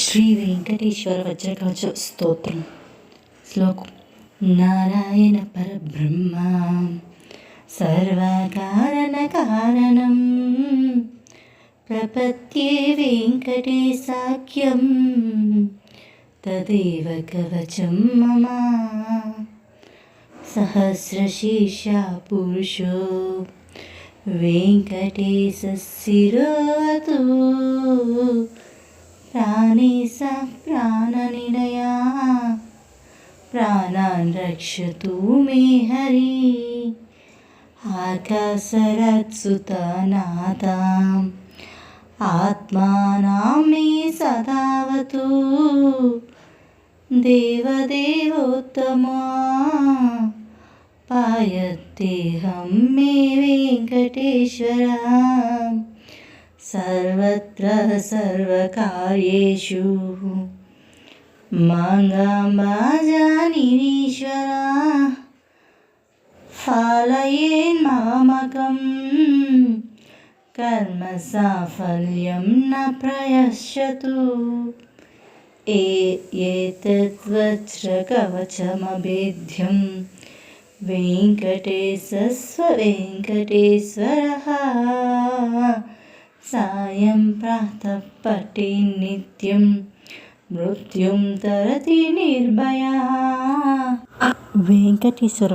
శ్రీ వెంకటేశ్వర వజ్రకవచ స్తోత్రం శ్లోకం నారాయణ పరబ్రహ్మ సర్వకారణ కారణం ప్రపత్యే వెంకటేశాఖ్యం తదేవ కవచం మమ సహస్రశీర్షా పురుషో వెంకటేశిరోతు नि प्राणनिनया प्राणान् रक्षतु मे हरि। आकाशरत्सुतनादाम् आत्मानां मे सदावतु। देवदेवोत्तमा। पायत्तेऽहं मे वेङ्कटेश्वरा। సర్వత్ర సర్వకార్యేషు మంగమాజానిరీశ్వర ఫాలయేన్ మామకం కర్మ సాఫల్యం న ప్రయశతు ఏ ఏతద్వజ్రకవచమభేద్యం వెంకటేశస్వ వెంకటేశ్వర సాయం ప్రాతః పటే నిత్యం మృత్యుం తరతి నిర్భయ. వెంకటేశ్వర